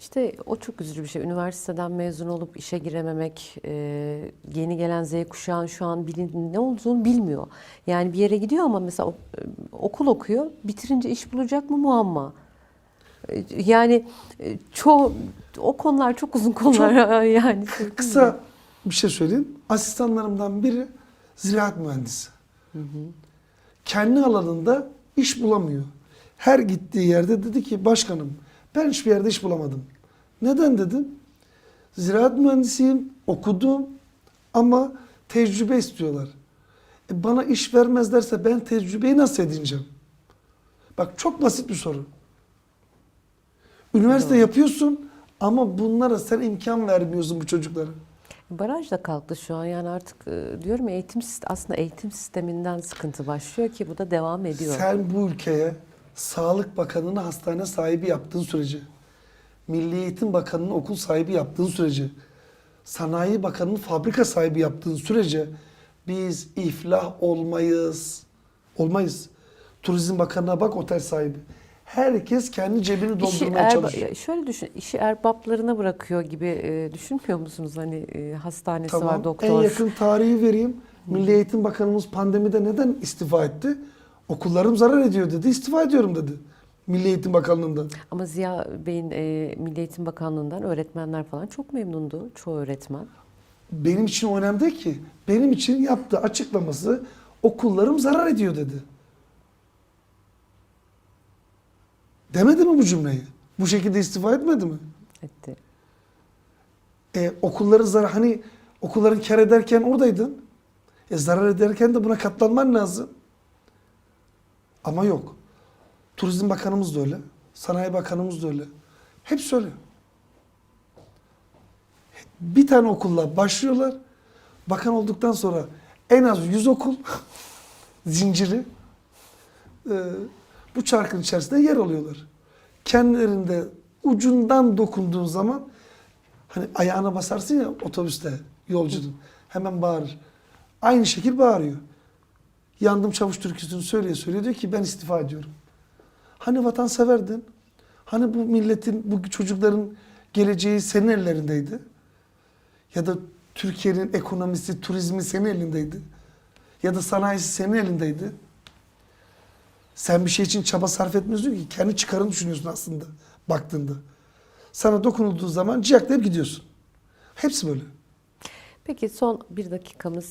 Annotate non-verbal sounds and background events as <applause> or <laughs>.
İşte o çok üzücü bir şey. Üniversiteden mezun olup işe girememek, e, yeni gelen Z kuşağın şu an bilin, ne olduğunu bilmiyor. Yani bir yere gidiyor ama mesela e, okul okuyor, bitirince iş bulacak mı muamma. E, Yani e, çoğu o konular çok uzun konular <laughs> yani. <laughs> Kısa bir şey söyleyeyim. Asistanlarımdan biri ziraat mühendisi. Kendi alanında iş bulamıyor. Her gittiği yerde dedi ki başkanım ben hiçbir yerde iş bulamadım. Neden dedim? Ziraat mühendisiyim, okudum ama tecrübe istiyorlar. E bana iş vermezlerse ben tecrübeyi nasıl edineceğim? Bak çok basit bir soru. Üniversite yapıyorsun ama bunlara sen imkan vermiyorsun bu çocuklara. Baraj da kalktı şu an yani artık e, diyorum eğitim aslında eğitim sisteminden sıkıntı başlıyor ki bu da devam ediyor. Sen bu ülkeye Sağlık Bakanı'nı hastane sahibi yaptığın sürece, Milli Eğitim Bakanı'nı okul sahibi yaptığın sürece, Sanayi Bakanı'nı fabrika sahibi yaptığın sürece biz iflah olmayız. Olmayız. Turizm Bakanı'na bak otel sahibi. Herkes kendi cebini İşi doldurmaya erba- çalışıyor. şöyle düşün, işi erbaplarına bırakıyor gibi e, düşünmüyor musunuz? Hani e, hastanesi var, Tamam. doktor. En yakın tarihi vereyim. Milli Eğitim Bakanımız pandemide neden istifa etti? Okullarım zarar ediyor dedi. İstifa ediyorum dedi. Milli Eğitim Bakanlığından. Ama Ziya Bey'in e, Milli Eğitim Bakanlığı'ndan öğretmenler falan çok memnundu. Çoğu öğretmen. Benim için o önemli değil ki. Benim için yaptığı açıklaması okullarım zarar ediyor dedi. Demedi mi bu cümleyi? Bu şekilde istifa etmedi mi? Etti. E, okulları zarar hani okulların kar ederken oradaydın. E, zarar ederken de buna katlanman lazım. Ama yok. Turizm Bakanımız da öyle. Sanayi Bakanımız da öyle. Hepsi öyle. Bir tane okulla başlıyorlar. Bakan olduktan sonra en az 100 okul <laughs> zinciri e, bu çarkın içerisinde yer alıyorlar. Kendilerinde ucundan dokunduğun zaman Hani ayağına basarsın ya otobüste yolcunun. Hemen bağırır. Aynı şekil bağırıyor. Yandım çavuş türküsünü söyleye söyleye diyor ki ben istifa ediyorum. Hani vatanseverdin? Hani bu milletin, bu çocukların geleceği senin ellerindeydi? Ya da Türkiye'nin ekonomisi, turizmi senin elindeydi? Ya da sanayisi senin elindeydi? Sen bir şey için çaba sarf etmiyorsun ki. Kendi çıkarını düşünüyorsun aslında baktığında. Sana dokunulduğu zaman ciyaklayıp gidiyorsun. Hepsi böyle. Peki son bir dakikamız